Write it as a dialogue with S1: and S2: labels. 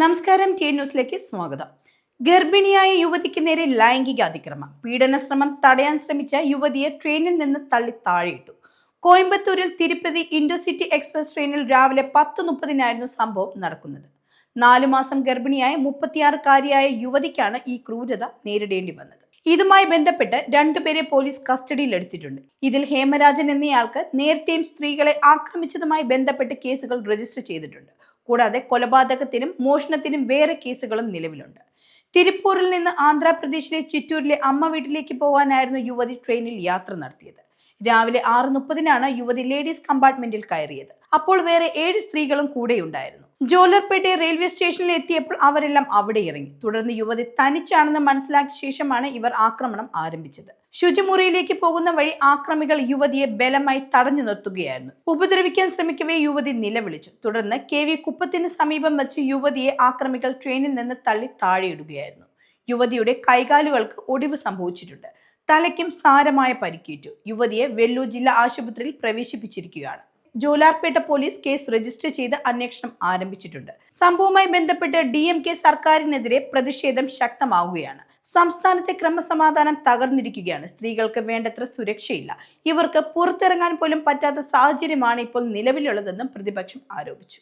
S1: നമസ്കാരം ടി ന്യൂസിലേക്ക് സ്വാഗതം. ഗർഭിണിയായ യുവതിക്ക് നേരെ ലൈംഗിക അതിക്രമം. പീഡന ശ്രമം തടയാൻ ശ്രമിച്ച യുവതിയെ ട്രെയിനിൽ നിന്ന് തള്ളി താഴെയിട്ടു. കോയമ്പത്തൂരിൽ തിരുപ്പതി ഇന്റർസിറ്റി എക്സ്പ്രസ് ട്രെയിനിൽ രാവിലെ പത്ത് മുപ്പതിനായിരുന്നു സംഭവം നടക്കുന്നത്. നാലു മാസം ഗർഭിണിയായ മുപ്പത്തിയാറുകാരിയായ യുവതിക്കാണ് ഈ ക്രൂരത നേരിടേണ്ടി വന്നത്. ഇതുമായി ബന്ധപ്പെട്ട് രണ്ടുപേരെ പോലീസ് കസ്റ്റഡിയിലെടുത്തിട്ടുണ്ട്. ഇതിൽ ഹേമരാജൻ എന്നയാൾക്ക് നേരത്തെയും സ്ത്രീകളെ ആക്രമിച്ചതുമായി ബന്ധപ്പെട്ട് കേസുകൾ രജിസ്റ്റർ ചെയ്തിട്ടുണ്ട്. കൂടാതെ കൊലപാതകത്തിനും മോഷണത്തിനും വേറെ കേസുകളും നിലവിലുണ്ട്. തിരുപ്പൂരിൽ നിന്ന് ആന്ധ്രാപ്രദേശിലെ ചിറ്റൂരിലെ അമ്മ വീട്ടിലേക്ക് പോകാനായിരുന്നു യുവതി ട്രെയിനിൽ യാത്ര നടത്തിയത്. രാവിലെ ആറ് മുപ്പതിനാണ് യുവതി ലേഡീസ് കമ്പാർട്ട്മെന്റിൽ കയറിയത്. അപ്പോൾ വേറെ ഏഴ് സ്ത്രീകളും കൂടെയുണ്ടായിരുന്നു. ജോലർപേട്ടെ റെയിൽവേ സ്റ്റേഷനിൽ എത്തിയപ്പോൾ അവരെല്ലാം അവിടെ ഇറങ്ങി. തുടർന്ന് യുവതി തനിച്ചാണെന്ന് മനസ്സിലാക്കിയ ശേഷമാണ് ഇവർ ആക്രമണം ആരംഭിച്ചത്. ശുചിമുറിയിലേക്ക് പോകുന്ന വഴി ആക്രമികൾ യുവതിയെ ബലമായി തടഞ്ഞു നിർത്തുകയായിരുന്നു. ഉപദ്രവിക്കാൻ ശ്രമിക്കവേ യുവതി നിലവിളിച്ചു. തുടർന്ന് കെ വി കുപ്പത്തിന് സമീപം വെച്ച് യുവതിയെ ആക്രമികൾ ട്രെയിനിൽ നിന്ന് തള്ളി താഴെയിടുകയായിരുന്നു. യുവതിയുടെ കൈകാലുകൾക്ക് ഒടിവ് സംഭവിച്ചിട്ടുണ്ട്. തലയ്ക്കും സാരമായ പരിക്കേറ്റു. യുവതിയെ വെല്ലൂർ ജില്ലാ ആശുപത്രിയിൽ പ്രവേശിപ്പിച്ചിരിക്കുകയാണ്. ജോലാർപേട്ട പോലീസ് കേസ് രജിസ്റ്റർ ചെയ്ത് അന്വേഷണം ആരംഭിച്ചിട്ടുണ്ട്. സംഭവവുമായി ബന്ധപ്പെട്ട് ഡി എം കെ സർക്കാരിനെതിരെ പ്രതിഷേധം ശക്തമാവുകയാണ്. സംസ്ഥാനത്തെ ക്രമസമാധാനം തകർന്നിരിക്കുകയാണ്. സ്ത്രീകൾക്ക് വേണ്ടത്ര സുരക്ഷയില്ല. ഇവർക്ക് പുറത്തിറങ്ങാൻ പോലും പറ്റാത്ത സാഹചര്യമാണ് ഇപ്പോൾ നിലവിലുള്ളതെന്നും പ്രതിപക്ഷം ആരോപിച്ചു.